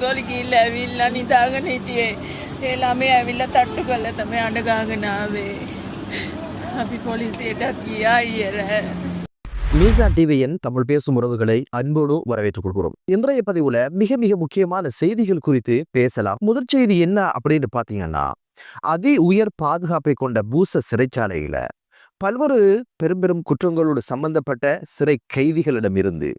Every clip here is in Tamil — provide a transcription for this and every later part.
హాస్టల్కి వీళ్ళు వీళ్ళని తాగనీటి எல்லாமே அவில தட்டுக்கல்ல தம்மே அணுகாங்கனாவே அப்படி போலீஸ் ஏட்டாத்தியா ஏற மீசா டிவியின் தமிழ் பேசும் உறவுகளை அன்போடு வரவேற்றுக் கொள்கிறோம். இன்றைய பதிவுல மிக மிக முக்கியமான செய்திகள் குறித்து பேசலாம். முதற் செய்தி என்ன அப்படின்னு பாத்தீங்கன்னா அதி உயர் பாதுகாப்பை கொண்ட பூச சிறைச்சாலையில பல்வேறு பெரும் பெரும் குற்றங்களோடு சம்பந்தப்பட்ட சிறை கைதிகளிடம் இருந்து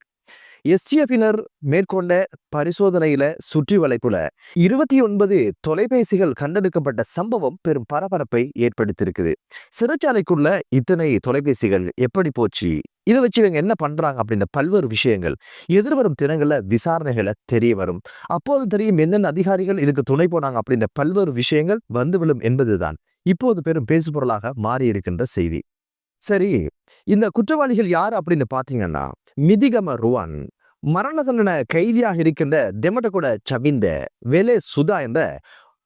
எஸ்டிஎஃபினர் மேற்கொண்ட பரிசோதனையில சுற்றி வளைப்புல இருபத்தி ஒன்பது தொலைபேசிகள் கண்டெடுக்கப்பட்ட சம்பவம் பெரும் பரபரப்பை ஏற்படுத்தியிருக்குது. சிறைச்சாலைக்குள்ள இத்தனை தொலைபேசிகள் எப்படி போச்சு? இதை வச்சு இவங்க என்ன பண்றாங்க அப்படின்ற பல்வேறு விஷயங்கள் எதிர்வரும் தினங்கள்ல விசாரணைகளை தெரிய வரும். அப்போது தெரியும் என்னென்ன அதிகாரிகள் இதுக்கு துணை போனாங்க அப்படின்ற பல்வேறு விஷயங்கள் வந்து விழும் என்பதுதான். இப்போது பெரும் பேசுபொருளாக மாறி இருக்கின்ற செய்தி. சரி இந்த குற்றவாளிகள் யார் அப்படின்னு பாத்தீங்கன்னா மிதிகம ருவான். மரண தண்டனை கைதியாக இருக்கின்ற தெமட்டகூட சபிந்த வெலே சுதா என்ற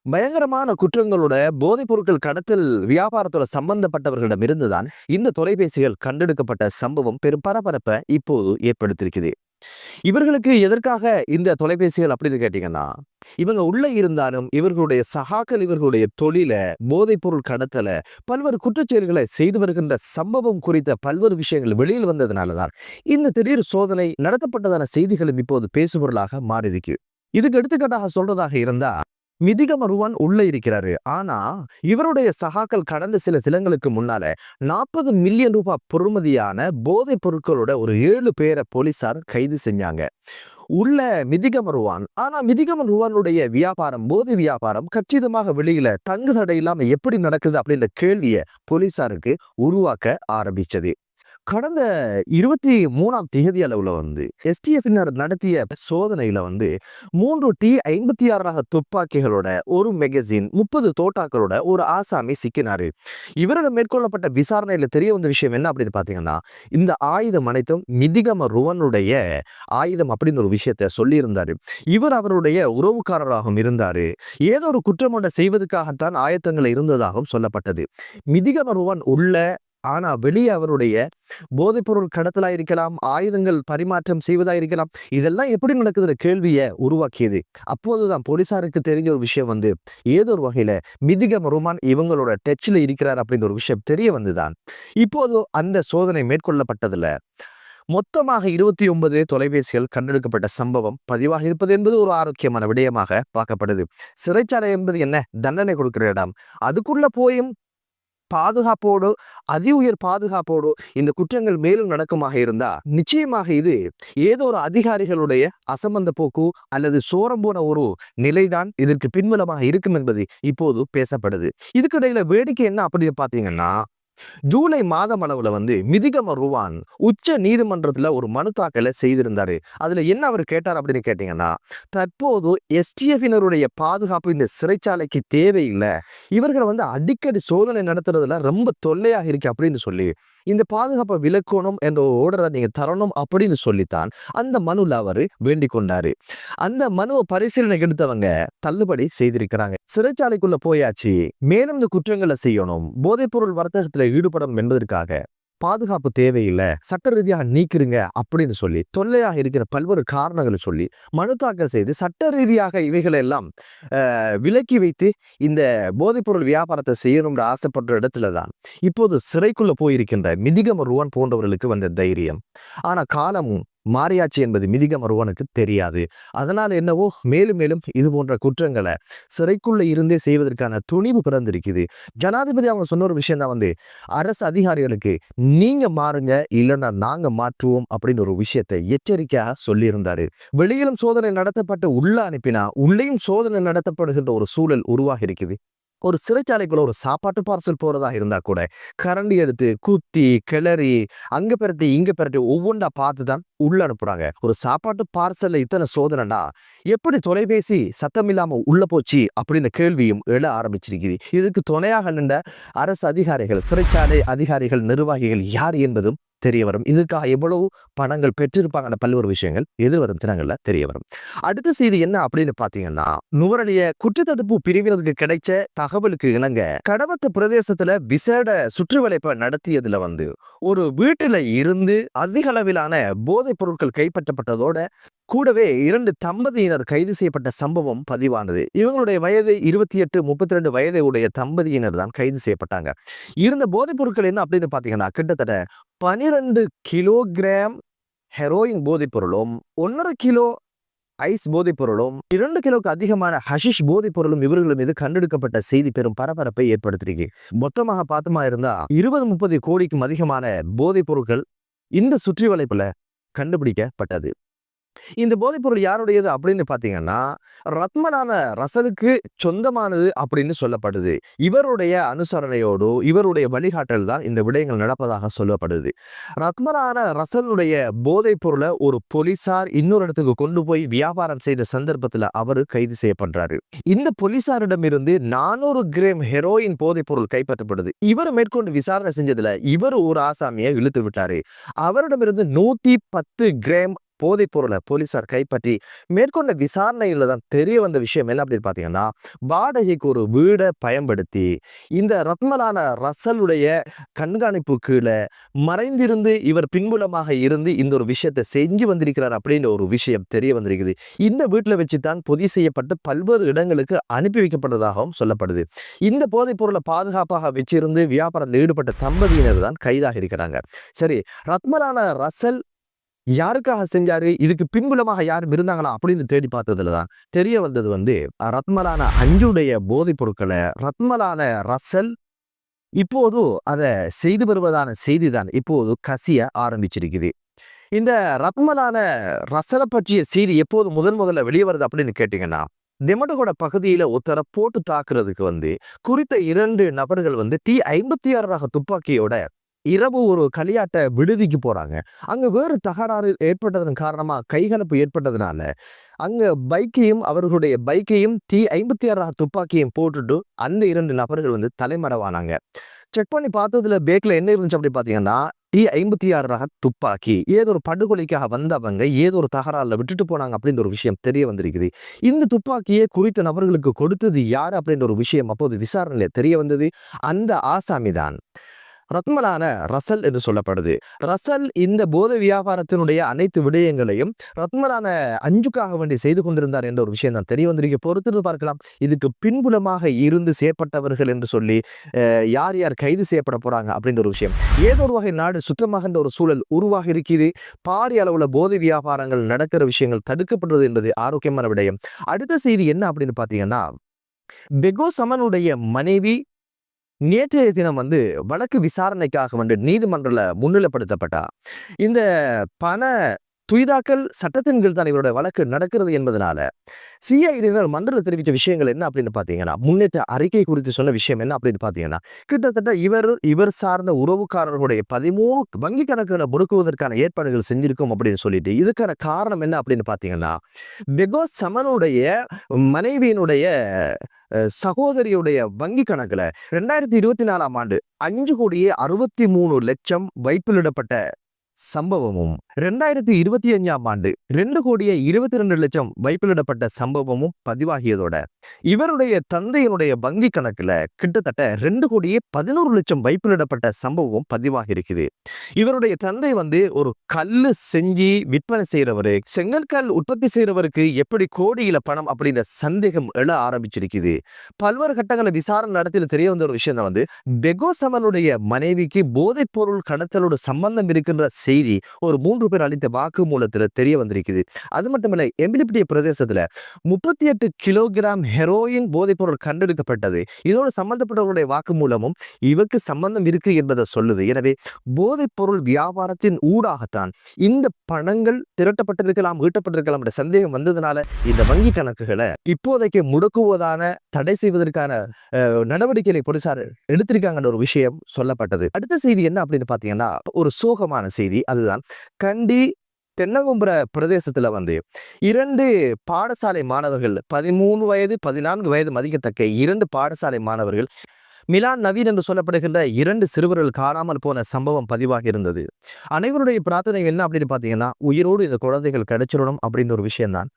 பயங்கரமான குற்றங்களோட போதைப் பொருட்கள் கடத்தல் வியாபாரத்தோட சம்பந்தப்பட்டவர்களிடம் இருந்துதான் இந்த தொலைபேசிகள் கண்டெடுக்கப்பட்ட சம்பவம் பெரும் பரபரப்பை இப்போது ஏற்படுத்தியிருக்குது. இவர்களுக்கு எதற்காக இந்த தொலைபேசிகள் அப்படின்னு கேட்டீங்கன்னா இவங்க உள்ள இருந்தாலும் இவர்களுடைய சகாக்கள் இவர்களுடைய தொழில போதைப் பொருள் கடத்தல பல்வேறு குற்றச்செயல்களை செய்து வருகின்ற சம்பவம் குறித்த பல்வேறு விஷயங்கள் வெளியில் வந்ததுனாலதான் இந்த திடீர் சோதனை நடத்தப்பட்டதான செய்திகளும் இப்போது பேசுபொருளாக மாறியிருக்கு. இதுக்கு எடுத்துக்காட்டாக சொல்றதாக இருந்தா மிதிகமருவான் உள்ள இருக்கிறாரு. ஆனா இவருடைய சகாக்கள் கடந்த சில தினங்களுக்கு முன்னால நாற்பது மில்லியன் ரூபாய் பொறுமதியான போதைப் பொருட்களோட ஒரு ஏழு பேரை போலீசார் கைது செஞ்சாங்க. உள்ள மிதிகமருவான் ஆனா மிதிகமருவானுடைய வியாபாரம் போதை வியாபாரம் கச்சிதமாக வெளியில தங்கு தடை இல்லாம எப்படி நடக்குது அப்படின்ற கேள்வியை போலீசாருக்கு உருவாக்க ஆரம்பிச்சது. கடந்த இருபத்தி மூணாம் தேதி அளவுல வந்து எஸ்டிஎஃபினர் நடத்திய சோதனையில வந்து மூன்று டி ஐம்பத்தி ஆறு ரக துப்பாக்கிகளோட ஒரு மெகசின் முப்பது தோட்டாக்களோட ஒரு ஆசாமி சிக்கினாரு. இவரோட மேற்கொள்ளப்பட்ட விசாரணையில தெரிய வந்த விஷயம் என்ன அப்படின்னு பாத்தீங்கன்னா இந்த ஆயுதம் அனைத்தும் மிதிகம ருவனுடைய ஆயுதம் அப்படின்னு ஒரு விஷயத்த சொல்லியிருந்தாரு. இவர் அவருடைய உறவுக்காரராகவும் இருந்தாரு. ஏதோ ஒரு குற்றம் ஒன்றை செய்வதற்காகத்தான் ஆயத்தங்கள் இருந்ததாகவும் சொல்லப்பட்டது. மிதிகம ருவன் உள்ள ஆனா வெளியே அவருடைய போதைப்பொருள் கடத்தலா இருக்கலாம் ஆயுதங்கள் பரிமாற்றம் செய்வதா இருக்கலாம் இதெல்லாம் எப்படி நடக்குதுன்ற கேள்வியை உருவாக்கியது. அப்போதுதான் போலீசாருக்கு தெரிஞ்ச ஒரு விஷயம் வந்து ஏதோ ஒரு வகையில மிதிகம் ருமான் இவங்களோட டச்சில் இருக்கிறார் அப்படின்ற ஒரு விஷயம் தெரிய வந்துதான். இப்போது அந்த சோதனை மேற்கொள்ளப்பட்டதுல மொத்தமாக இருபத்தி ஒன்பது தொலைபேசிகள் கண்டெடுக்கப்பட்ட சம்பவம் பதிவாக இருப்பது என்பது ஒரு ஆரோக்கியமான விடயமாக பார்க்கப்படுது. சிறைச்சாலை என்பது என்ன? தண்டனை கொடுக்கிற இடம். அதுக்குள்ள போயும் பாதுகாப்போடு அதி உயர் பாதுகாப்போடு இந்த குற்றங்கள் மேலும் நடக்குமாக இருந்தா நிச்சயமாக இது ஏதோ ஒரு அதிகாரிகளுடைய அசம்பந்த போக்கு அல்லது சோரம் போன ஒரு நிலைதான் இதற்கு பின்புலமாக இருக்கும் என்பது இப்போது பேசப்படுது. இதுக்கிடையில வேடிக்கை என்ன அப்படின்னு பாத்தீங்கன்னா ஜூலை மாதம் அளவுல வந்து மிதிகம ருவான் உச்ச நீதிமன்றத்துல ஒரு மனு தாக்கலை செய்திருந்தாரு. அதுல என்ன அவர் கேட்டார் அப்படின்னு கேட்டீங்கன்னா தற்போது எஸ்டிஎஃபினருடைய பாதுகாப்பு இந்த சிறைச்சாலைக்கு தேவையில்லை. இவர்களை வந்து அடிக்கடி சோதனை நடத்துறதுல ரொம்ப தொல்லையாக இருக்கு அப்படின்னு சொல்லி இந்த பாதுகாப்பை விளக்கணும் என்ற ஒரு ஓர்டரை நீங்க தரணும் அப்படின்னு சொல்லித்தான் அந்த மனுல அவர் வேண்டிக் கொண்டாரு. அந்த மனுவை பரிசீலனை எடுத்தவங்க தள்ளுபடி செய்திருக்கிறாங்க. சிறைச்சாலைக்குள்ள போயாச்சு மேலும் இந்த குற்றங்களை செய்யணும் போதைப்பொருள் வர்த்தகத்துல ஈடுபடணும் என்பதற்காக பாதுகாப்பு தேவையில்லை சட்ட ரீதியாக நீக்கிருங்க அப்படின்னு சொல்லி தொல்லையாக இருக்கிற பல்வேறு காரணங்களை சொல்லி மனு தாக்கல் செய்து சட்ட ரீதியாக இவைகளை எல்லாம் விலக்கி வைத்து இந்த போதைப்பொருள் வியாபாரத்தை செய்யணும்னு ஆசைப்படுற இடத்துல தான் இப்போது சிறைக்குள்ளே போயிருக்கின்ற மிதிகம ருவன் போன்றவர்களுக்கு வந்த தைரியம். ஆனால் காலமும் மாறியாச்சு என்பது மிதிகம ருவனுக்கு தெரியாது. அதனால் என்னவோ மேலும் மேலும் இது போன்ற குற்றங்களை சிறைக்குள்ளே இருந்தே செய்வதற்கான துணிவு பிறந்திருக்குது. ஜனாதிபதி அவங்க சொன்ன ஒரு விஷயம் தான் வந்து அரசு அதிகாரிகளுக்கு நீங்க மாறுங்க இல்லைன்னா நாங்க மாற்றுவோம் அப்படின்னு ஒரு விஷயத்தை எச்சரிக்கையாக சொல்லியிருந்தாரு. வெளியிலும் சோதனை நடத்தப்பட்டு உள்ள அனுப்பினா உள்ளேயும் சோதனை நடத்தப்படுகின்ற ஒரு சூழல் உருவாகி இருக்குது ஒரு சிறைச்சாலைக்குள்ள ஒரு சாப்பாட்டு பார்சல் போறதா இருந்தா கூட கரண்டி எடுத்து குத்தி கிளறி அங்க பெரட்டி இங்க பெரட்டி ஒவ்வொன்றா பார்த்து தான் உள்ள அனுப்புறாங்க. ஒரு சாப்பாட்டு பார்சல்ல இத்தனை சோதனைடா எப்படி தொலைபேசி சத்தம் இல்லாம உள்ள போச்சு அப்படின்ற கேள்வியும் எழ ஆரம்பிச்சிருக்குது. இதுக்கு துணையாக நின்ற அரசு அதிகாரிகள் சிறைச்சாலை அதிகாரிகள் நிர்வாகிகள் யார் என்பதும் தெரிய வரும் இதுக்காக எவ்வளவு பணங்கள் பெற்றிருப்பாங்க அந்த பல்வேறு விஷயங்கள் எதிர்வரும் தினங்களில் தெரிய வரும் அடுத்த செய்தி என்ன அப்படின்னு பார்த்தீங்கன்னா நுவரலிய குற்றத்தடுப்பு பிரிவினருக்கு கிடைச்ச தகவலுக்கு இணங்க கடவத்து பிரதேசத்துல விசேட சுற்றுவளைப்பை நடத்தியதுல வந்து ஒரு வீட்டுல இருந்து அதிக அளவிலான போதைப் பொருட்கள் கைப்பற்றப்பட்டதோட கூடவே இரண்டு தம்பதியினர் கைது செய்யப்பட்ட சம்பவம் பதிவானது. இவங்களுடைய வயது இருபத்தி எட்டு முப்பத்தி ரெண்டு வயதை உடைய தம்பதியினர் தான் கைது செய்யப்பட்டாங்க. இருந்த போதைப் பொருட்கள் என்ன அப்படின்னு பார்த்தீங்கன்னா கிட்டத்தட்ட பனிரெண்டு கிலோகிராம் ஹெரோயின் போதைப் பொருளும் ஒன்றரை கிலோ ஐஸ் போதைப் பொருளும் இரண்டு கிலோக்கு அதிகமான ஹஷிஷ் போதைப் பொருளும் இவர்கள் மீது கண்டெடுக்கப்பட்ட செய்தி பெரும் பரபரப்பை ஏற்படுத்திருக்கு மொத்தமாக பார்த்தமா இருந்தா இருபது முப்பது கோடிக்கும் அதிகமான போதைப் பொருட்கள் இந்த சுற்றி வளைப்புல கண்டுபிடிக்கப்பட்டது. இந்த போதைப்பொருள் யாருடையது அப்படின்னு பார்த்தீங்கன்னா ரத்மனான ரசலுக்கு சொந்தமானது அப்படின்னு சொல்லப்படுது. இவருடைய அனுசரணையோடு இவருடைய வழிகாட்டல் தான் இந்த விடயங்கள் நடப்பதாக சொல்லப்படுது. ரத்மனான ரசலுடைய போதைப் பொருளை ஒரு போலீசார் இன்னொரு இடத்துக்கு கொண்டு போய் வியாபாரம் செய்த சந்தர்ப்பத்தில் அவர் கைது செய்யப்படுறாரு. இந்த போலீசாரிடமிருந்து நானூறு கிராம் ஹெரோயின் போதைப் பொருள் கைப்பற்றப்படுது. இவர் மேற்கொண்டு விசாரணை செஞ்சதுல இவர் ஒரு ஆசாமியை இழுத்து விட்டாரு. அவரிடமிருந்து நூத்தி பத்து கிராம் போதைப் பொருளை போலீசார் கைப்பற்றி மேற்கொண்ட விசாரணையில் தான் தெரிய வந்த விஷயம் என்ன அப்படின்னு பார்த்தீங்கன்னா வாடகைக்கு ஒரு வீடை பயன்படுத்தி இந்த ரத்மலான ரசலுடைய கண்காணிப்பு கீழே மறைந்திருந்து இவர் பின்புலமாக இருந்து இந்த ஒரு விஷயத்தை செஞ்சு வந்திருக்கிறார் அப்படின்ற ஒரு விஷயம் தெரிய வந்திருக்குது. இந்த வீட்டில் வச்சு தான் பொதி செய்யப்பட்டு பல்வேறு இடங்களுக்கு அனுப்பி வைக்கப்பட்டதாகவும் சொல்லப்படுது. இந்த போதைப் பொருளை பாதுகாப்பாக வச்சிருந்து வியாபாரத்தில் ஈடுபட்ட தம்பதியினர் தான் கைதாக இருக்கிறாங்க. சரி ரத்மலான ரசல் யாருக்காக செஞ்சாரு? இதுக்கு பின்புலமாக யாரும் இருந்தாங்களா? அப்படின்னு தேடி பார்த்ததுல தான் தெரிய வந்தது வந்து ரத்மலான அஞ்சுடைய போதைப் பொருட்களை ரத்மலான ரசல் இப்போது அதை செய்து வருவதான செய்தி தான் இப்போது கசிய ஆரம்பிச்சிருக்குது. இந்த ரத்மலான ரசலை பற்றிய செய்தி எப்போது முதன் முதல்ல வெளியே வருது அப்படின்னு கேட்டிங்கன்னா டெமடகோட பகுதியில ஒருத்தரை போட்டு தாக்குறதுக்கு வந்து குறித்த இரண்டு நபர்கள் வந்து டி ஐம்பத்தி ஆறு ரக துப்பாக்கியோட இரவு ஒரு களியாட்ட விடுதிக்கு போகிறாங்க அங்கே வேறு தகராறு ஏற்பட்டதன் காரணமாக கைகலப்பு ஏற்பட்டதுனால அங்கே பைக்கையும் அவர்களுடைய பைக்கையும் தீ ஐம்பத்தி ஆறு துப்பாக்கியும் போட்டுட்டு அந்த இரண்டு நபர்கள் வந்து தலைமறைவானாங்க. செக் பண்ணி பார்த்ததுல பேக்கில் என்ன இருந்துச்சு அப்படி பார்த்தீங்கன்னா டி ஐம்பத்தி ஆறு ரக துப்பாக்கி ஏதோ ஒரு படுகொலைக்காக வந்தவங்க ஏதோ ஒரு தகராறில் விட்டுட்டு போனாங்க அப்படின்ற ஒரு விஷயம் தெரிய வந்திருக்குது. இந்த துப்பாக்கியை குறித்த நபர்களுக்கு கொடுத்தது யார் அப்படின்ற ஒரு விஷயம் அப்போது விசாரணையில் தெரிய வந்தது. அந்த ஆசாமி தான். ரத்மலான ரசல் என்று சொல்லப்படுது. ரசல் இந்த போதை வியாபாரத்தினுடைய அனைத்து விடயங்களையும் ரத்மலான அஞ்சுக்காக வேண்டி செய்து கொண்டிருந்தார் என்ற ஒரு விஷயம் தான் தெரிய வந்திருக்க. பொறுத்திருந்து பார்க்கலாம். இதுக்கு பின்புலமாக இருந்து செய்யப்பட்டவர்கள் என்று சொல்லி யார் யார் கைது செய்யப்பட போறாங்க அப்படின்ற ஒரு விஷயம். ஏதோ ஒரு வகை நாடு சுத்தமாகின்ற ஒரு சூழல் உருவாக இருக்குது. பாரிய அளவுல போதை வியாபாரங்கள் நடக்கிற விஷயங்கள் தடுக்கப்படுறது என்பது ஆரோக்கியமான விடயம். அடுத்த செய்தி என்ன அப்படின்னு பார்த்தீங்கன்னா பெகோ சமனுடைய மனைவி நேற்றைய தினம் வந்து வழக்கு விசாரணைக்காக வந்து நீதிமன்றத்தில் முன்னிலைப்படுத்தப்பட்டா. இந்த பண துய்தாக்கல் சட்டத்தின் கீழ் தான் இவருடைய வழக்கு நடக்கிறது என்பதனால சிஐடியினர் மன்றத்தில் தெரிவித்த விஷயங்கள் என்ன அப்படின்னு பார்த்தீங்கன்னா முன்னேற்ற அறிக்கை குறித்து சொன்ன விஷயம் என்ன அப்படின்னு பார்த்தீங்கன்னா கிட்டத்தட்ட இவர் இவர் சார்ந்த உறவுக்காரர்களுடைய பதிமூணு வங்கி கணக்குகளை முடுக்குவதற்கான ஏற்பாடுகள் செஞ்சிருக்கோம் அப்படின்னு சொல்லிட்டு இதுக்கான காரணம் என்ன அப்படின்னு பார்த்தீங்கன்னா பெகோ சமனுடைய மனைவியினுடைய சகோதரியுடைய வங்கி கணக்குல ரெண்டாயிரத்தி இருபத்தி நாலாம் ஆண்டு அஞ்சு கோடியே அறுபத்தி மூணு லட்சம் வைப்பிலிடப்பட்ட சம்பவமும் ரெண்டாயிரத்தி இருபத்தி அஞ்சாம் ஆண்டு ரெண்டு கோடியே இருபத்தி ரெண்டு லட்சம் வைப்பிலிடப்பட்ட சம்பவமும் பதிவாகியதோட. இவருடைய தந்தையினுடைய வங்கி கணக்குல கிட்டத்தட்ட ரெண்டு கோடியே பதினோரு லட்சம் வைப்பிலிடப்பட்ட சம்பவம் பதிவாகி இருக்குது இவருடைய தந்தை வந்து ஒரு கல்லு செஞ்சு விற்பனை செய்யறவரு செங்கற்கல் உற்பத்தி செய்யறவருக்கு எப்படி கோடியில பணம் அப்படின்ற சந்தேகம் எழ ஆரம்பிச்சிருக்குது. பல்வேறு கட்டங்களை விசாரணை நடத்தில தெரிய வந்த ஒரு விஷயம் தான் வந்து பெகோசமனுடைய மனைவிக்கு போதைப் பொருள் கடத்தலோட சம்பந்தம் இருக்கின்ற செய்தி ஒரு மூன்று பேர் அளித்த வாக்குமூலத்துல தெரிய வந்திருக்குது. அது மட்டுமில்லை எம்பிலிப்பிட்டிய பிரதேசத்துல முப்பத்தி எட்டு கிலோகிராம் ஹெரோயின் போதைப்பொருள் கண்டெடுக்கப்பட்டது. கண்டெடுக்கப்பட்டது இதோட வாக்கு வாக்குமூலமும் இவருக்கு சம்பந்தம் இருக்கு என்பதை சொல்லுது. எனவே போதைப்பொருள் வியாபாரத்தின் ஊடாகத்தான் இந்த பணங்கள் திரட்டப்பட்டிருக்கலாம் ஈட்டப்பட்டிருக்கலாம் என்ற சந்தேகம் வந்ததுனால இந்த வங்கி கணக்குகளை இப்போதைக்கு முடக்குவதான தடை செய்வதற்கான நடவடிக்கைகளை போலீசார் எடுத்திருக்காங்கன்ற ஒரு விஷயம் சொல்லப்பட்டது. அடுத்த செய்தி என்ன அப்படின்னு பார்த்தீங்கன்னா ஒரு சோகமான செய்தி. அதுதான் கண்டி தென்னகும்புர பிரதேசத்துல வந்து இரண்டு பாடசாலை மாணவர்கள் பதிமூணு வயது பதினான்கு வயது மதிக்கத்தக்க இரண்டு பாடசாலை மாணவர்கள் மிலான் நவீன் என்று சொல்லப்படுகின்ற இரண்டு சிறுவர்கள் காணாமல் போன சம்பவம் பதிவாகி இருந்தது. அனைவருடைய பிரார்த்தனை என்ன அப்படின்னு பார்த்தீங்கன்னா உயிரோடு இந்த குழந்தைகள் கிடைச்சிடணும் அப்படின்னு ஒரு விஷயம்தான்.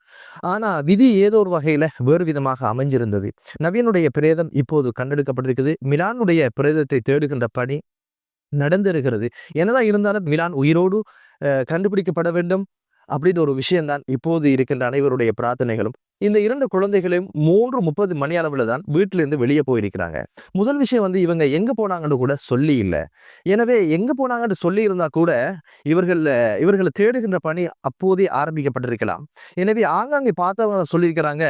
ஆனால் விதி ஏதோ ஒரு வகையில் வேறு விதமாக அமைஞ்சிருந்தது. நவீனுடைய பிரேதம் இப்போது கண்டெடுக்கப்பட்டிருக்குது. மிலானுடைய பிரேதத்தை தேடுகின்ற பணி நடந்திருக்கிறது. என்னதான் இருந்தாலும் மிலான் உயிரோடு கண்டுபிடிக்கப்பட வேண்டும் அப்படின்னு ஒரு விஷயம்தான் இப்போது இருக்கின்ற அனைவருடைய பிரார்த்தனைகளும். இந்த இரண்டு குழந்தைகளையும் மூன்று முப்பது மணி அளவில் தான் வீட்டிலேருந்து வெளியே போயிருக்கிறாங்க. முதல் விஷயம் வந்து இவங்க எங்கே போனாங்கன்னு கூட சொல்லி இல்லை. எனவே எங்கே போனாங்கன்னு சொல்லி இருந்தால் கூட இவர்கள் இவர்களை தேடுகின்ற பணி அப்போதே ஆரம்பிக்கப்பட்டிருக்கலாம். எனவே ஆங்காங்கே பார்த்தவங்க சொல்லியிருக்கிறாங்க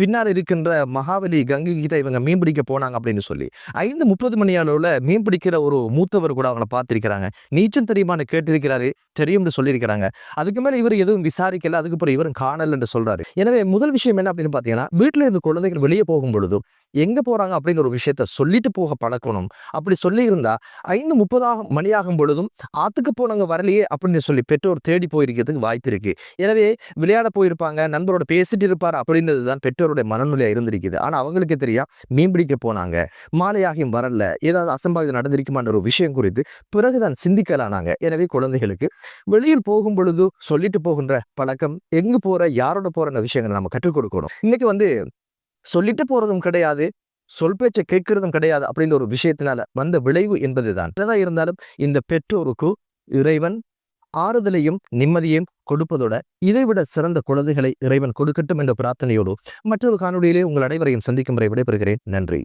பின்னால் இருக்கின்ற மகாபலி கங்கை கீதை இவங்க மீன் பிடிக்க போனாங்க அப்படின்னு சொல்லி. ஐந்து முப்பது மணி அளவில் மீன் பிடிக்கிற ஒரு மூத்தவர் கூட அவங்கள பார்த்துருக்கிறாங்க. நீச்சல் தெரியுமான்னு கேட்டிருக்கிறாரு தெரியும்னு சொல்லியிருக்கிறாங்க. அதுக்கு மேலே இவர் எதுவும் விசாரிக்கல அதுக்கப்புறம் இவரும் காணல் என்று சொல்றாரு. எனவே முதல் விஷயம் என்ன அப்படின்னு பார்த்தீங்கன்னா வீட்டில் இருந்து குழந்தைகள் வெளியே போகும் பொழுதும் எங்கே போகிறாங்க அப்படிங்கிற ஒரு விஷயத்த சொல்லிட்டு போக பழக்கணும். அப்படி சொல்லியிருந்தா ஐந்து முப்பதாக மணியாகும் பொழுதும் ஆற்றுக்கு போனவங்க வரலையே அப்படின்னு சொல்லி பெற்றோர் தேடி போயிருக்கிறதுக்கு வாய்ப்பு இருக்குது எனவே விளையாட போயிருப்பாங்க நண்பரோட பேசிட்டு இருப்பார் அப்படின்றது தான் பெற்றோருடைய மனநிலையாக இருந்திருக்குது. ஆனால் அவங்களுக்கு தெரியா மீன் பிடிக்க போனாங்க மாலையாகியும் வரல ஏதாவது அசம்பாவிதம் நடந்திருக்குமான்ற ஒரு விஷயம் குறித்து பிறகுதான் சிந்திக்கலானாங்க. எனவே குழந்தைகளுக்கு வெளியில் போகும் பொழுது சொல்லிட்டு போகின்ற பழக்கம் எங்கு போற யாரோட போகிற விஷயங்களை நம்ம கற்றுக் கொடுக்கணும். இன்னைக்கு வந்து சொல்லிட்டு போறதும் கிடையாது சொல் பேச்சை கேட்கறதும் கிடையாது அப்படின்ற ஒரு விஷயத்தினால வந்த விளைவு என்பதுதான். என்னதான் இருந்தாலும் இந்த பெற்றோருக்கு இறைவன் ஆறுதலையும் நிம்மதியையும் கொடுப்பதோட இதைவிட சிறந்த குழந்தைகளை இறைவன் கொடுக்கட்டும் என்ற பிரார்த்தனையோடு மற்றொரு காணொலியிலே உங்கள் அனைவரையும் சந்திக்கும் வரை விடைபெறுகிறேன். நன்றி.